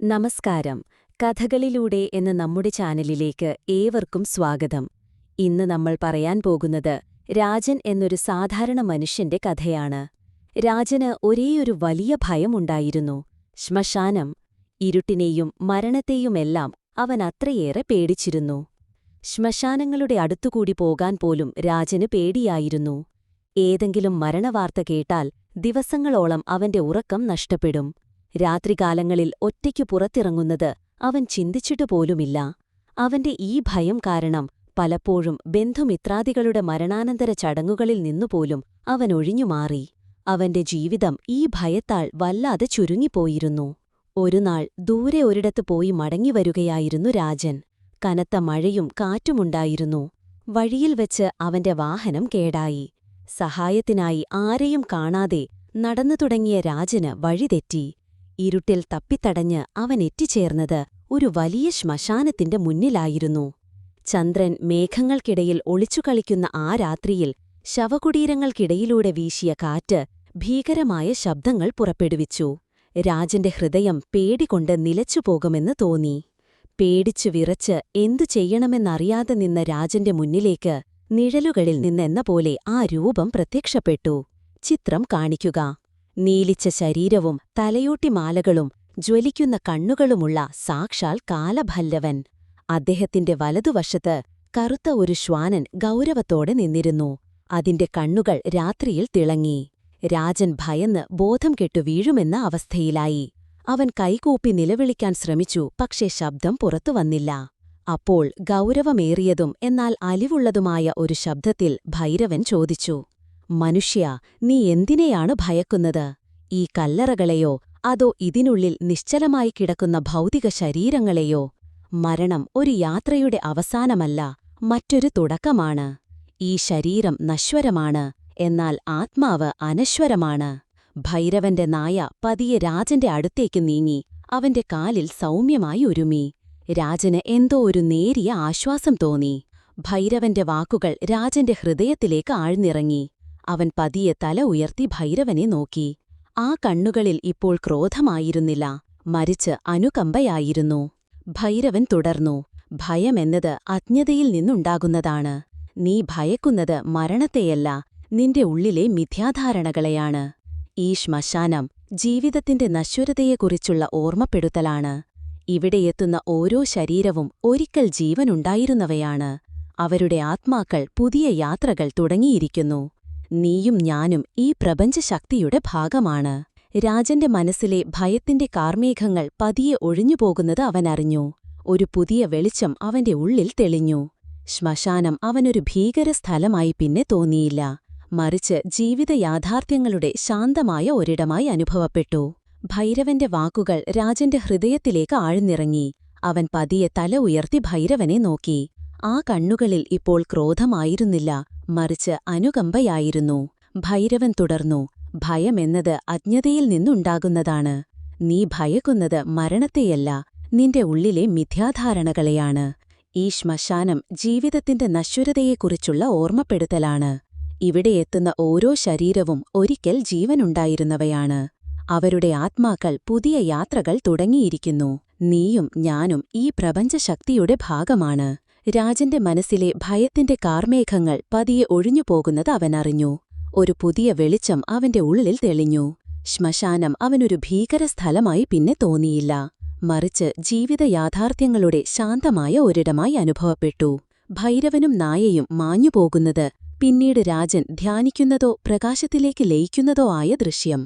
നമസ്കാരം. കഥകളിലൂടെ എന്ന നമ്മുടെ ചാനലിലേക്ക് ഏവർക്കും സ്വാഗതം. ഇന്ന് നമ്മൾ പറയാൻ പോകുന്നത് രാജൻ എന്നൊരു സാധാരണ മനുഷ്യന്റെ കഥയാണ്. രാജന് ഒരേയൊരു വലിയ ഭയമുണ്ടായിരുന്നു ശ്മശാനം ഇരുട്ടിനെയും മരണത്തെയുമെല്ലാം അവൻ അത്രയേറെ പേടിച്ചിരുന്നു. ശ്മശാനങ്ങളുടെ അടുത്തുകൂടി പോകാൻ പോലും രാജന് പേടിയായിരുന്നു. ഏതെങ്കിലും മരണവാർത്ത കേട്ടാൽ ദിവസങ്ങളോളം അവന്റെ ഉറക്കം നഷ്ടപ്പെടും. രാത്രികാലങ്ങളിൽ ഒറ്റയ്ക്കു പുറത്തിറങ്ങുന്നത് അവൻ ചിന്തിച്ചിട്ടു പോലുമില്ല അവന്റെ ഈ ഭയം കാരണം പലപ്പോഴും ബന്ധുമിത്രാദികളുടെ മരണാനന്തര ചടങ്ങുകളിൽ നിന്നുപോലും അവൻ ഒഴിഞ്ഞുമാറി. അവന്റെ ജീവിതം ഈ ഭയത്താൽ വല്ലാതെ ചുരുങ്ങിപ്പോയിരുന്നു. ഒരുനാൾ ദൂരെ ഒരിടത്ത് പോയി മടങ്ങിവരുകയായിരുന്നു രാജൻ. കനത്ത മഴയും കാറ്റുമുണ്ടായിരുന്നു. വഴിയിൽ വെച്ച് അവന്റെ വാഹനം കേടായി. സഹായത്തിനായി ആരെയും കാണാതെ നടന്നു തുടങ്ങിയ രാജന് വഴിതെറ്റി. ഇരുട്ടിൽ തപ്പിത്തടഞ്ഞ് അവൻ എത്തിച്ചേർന്നത് ഒരു വലിയ ശ്മശാനത്തിന്റെ മുന്നിലായിരുന്നു. ചന്ദ്രൻ മേഘങ്ങൾക്കിടയിൽ ഒളിച്ചുകളിക്കുന്ന ആ രാത്രിയിൽ ശവകുടീരങ്ങൾക്കിടയിലൂടെ വീശിയ കാറ്റ് ഭീകരമായ ശബ്ദങ്ങൾ പുറപ്പെടുവിച്ചു. രാജന്റെ ഹൃദയം പേടികൊണ്ട് നിലച്ചുപോകുമെന്ന് തോന്നി. പേടിച്ചു വിറച്ച് എന്തു ചെയ്യണമെന്നറിയാതെ നിന്ന രാജന്റെ മുന്നിലേക്ക് നിഴലുകളിൽ നിന്നെന്ന പോലെ ആ രൂപം പ്രത്യക്ഷപ്പെട്ടു. ചിത്രം കാണിക്കുക. നീലിച്ച ശരീരവും തലയോട്ടിമാലകളും ജ്വലിക്കുന്ന കണ്ണുകളുമുള്ള സാക്ഷാൽ കാലഭല്ലവൻ. അദ്ദേഹത്തിന്റെ വലതുവശത്ത് കറുത്ത ഒരു ശ്വാനൻ ഗൗരവത്തോടെ നിന്നിരുന്നു. അതിന്റെ കണ്ണുകൾ രാത്രിയിൽ തിളങ്ങി. രാജൻ ഭയന്ന് ബോധം കെട്ടു വീഴുമെന്ന അവസ്ഥയിലായി. അവൻ കൈകൂപ്പി നിലവിളിക്കാൻ ശ്രമിച്ചു പക്ഷേ ശബ്ദം പുറത്തു വന്നില്ല. അപ്പോൾ ഗൗരവമേറിയതും എന്നാൽ അലിവുള്ളതുമായ ഒരു ശബ്ദത്തിൽ ഭൈരവൻ ചോദിച്ചു മനുഷ്യ നീ എന്തിനെയാണ് ഭയക്കുന്നത്? ഈ കല്ലറകളെയോ അതോ ഇതിനുള്ളിൽ നിശ്ചലമായി കിടക്കുന്ന ഭൗതിക ശരീരങ്ങളെയോ? മരണം ഒരു യാത്രയുടെ അവസാനമല്ല മറ്റൊരു തുടക്കമാണ്. ഈ ശരീരം നശ്വരമാണ് എന്നാൽ ആത്മാവ് അനശ്വരമാണ്. ഭൈരവന്റെ നായ പതിയെ രാജന്റെ അടുത്തേക്ക് നീങ്ങി അവന്റെ കാലിൽ സൗമ്യമായി ഒരുമി രാജന് എന്തോ ഒരു നേരിയ ആശ്വാസം തോന്നി. ഭൈരവന്റെ വാക്കുകൾ രാജന്റെ ഹൃദയത്തിലേക്ക് ആഴ്ന്നിറങ്ങി. അവൻ പതിയെ തല ഉയർത്തി ഭൈരവനെ നോക്കി. ആ കണ്ണുകളിൽ ഇപ്പോൾ ക്രോധമായിരുന്നില്ല. മരിച്ച് അനുകമ്പയായിരുന്നു. ഭൈരവൻ തുടർന്നു. ഭയമെന്നത് അജ്ഞതയിൽ നിന്നുണ്ടാകുന്നതാണ്. നീ ഭയക്കുന്നത് മരണത്തെയല്ല നിന്റെ ഉള്ളിലെ മിഥ്യാധാരണകളെയാണ്. ഈ ശ്മശാനം ജീവിതത്തിന്റെ നശ്വരതയെക്കുറിച്ചുള്ള ഓർമ്മപ്പെടുത്തലാണ്. ഇവിടെയെത്തുന്ന ഓരോ ശരീരവും ഒരിക്കൽ ജീവനുണ്ടായിരുന്നവയാണ്. അവരുടെ ആത്മാക്കൾ പുതിയ യാത്രകൾ തുടങ്ങിയിരിക്കുന്നു. നീയും ഞാനും ഈ പ്രപഞ്ചശക്തിയുടെ ഭാഗമാണ്. രാജന്റെ മനസ്സിലെ ഭയത്തിന്റെ കാർമേഘങ്ങൾ പതിയെ ഒഴിഞ്ഞുപോകുന്നത് അവനറിഞ്ഞു. ഒരു പുതിയ വെളിച്ചം അവന്റെ ഉള്ളിൽ തെളിഞ്ഞു. ശ്മശാനം അവനൊരു ഭീകര സ്ഥലമായി പിന്നെ തോന്നിയില്ല. മറിച്ച് ജീവിത യാഥാർത്ഥ്യങ്ങളുടെ ശാന്തമായ ഒരിടമായി അനുഭവപ്പെട്ടു. ഭൈരവന്റെ വാക്കുകൾ രാജന്റെ ഹൃദയത്തിലേക്ക് ആഴ്ന്നിറങ്ങി. അവൻ പതിയെ തല ഉയർത്തി ഭൈരവനെ നോക്കി. ആ കണ്ണുകളിൽ ഇപ്പോൾ ക്രോധമായിരുന്നില്ല. മറിച്ച് അനുകമ്പയായിരുന്നു. ഭൈരവൻ തുടർന്നു ഭയമെന്നത് അജ്ഞതയിൽ നിന്നുണ്ടാകുന്നതാണ്. നീ ഭയക്കുന്നത് മരണത്തെയല്ല. നിന്റെ ഉള്ളിലെ മിഥ്യാധാരണകളെയാണ്. ഈ ശ്മശാനം ജീവിതത്തിന്റെ നശ്വരതയെക്കുറിച്ചുള്ള ഓർമ്മപ്പെടുത്തലാണ്. ഇവിടെ എത്തുന്ന ഓരോ ശരീരവും ഒരിക്കൽ ജീവനുണ്ടായിരുന്നവയാണ്. അവരുടെ ആത്മാക്കൾ പുതിയ യാത്രകൾ തുടങ്ങിയിരിക്കുന്നു. നീയും ഞാനും ഈ പ്രപഞ്ചശക്തിയുടെ ഭാഗമാണ്. രാജന്റെ മനസ്സിലെ ഭയത്തിന്റെ കാർമേഘങ്ങൾ പതിയെ ഒഴിഞ്ഞു ഒഴിഞ്ഞുപോകുന്നത് അവനറിഞ്ഞു ഒരു പുതിയ വെളിച്ചം അവന്റെ ഉള്ളിൽ തെളിഞ്ഞു. ശ്മശാനം അവനൊരു ഭീകരസ്ഥലമായി പിന്നെ തോന്നിയില്ല. മറിച്ച് ജീവിത യാഥാർത്ഥ്യങ്ങളുടെ ശാന്തമായ ഒരിടമായി അനുഭവപ്പെട്ടു. ഭൈരവനും നായയും മാഞ്ഞുപോകുന്നത് പിന്നീട് രാജൻ ധ്യാനിക്കുന്നതോ പ്രകാശത്തിലേക്ക് ലയിക്കുന്നതോ ആയ ദൃശ്യം.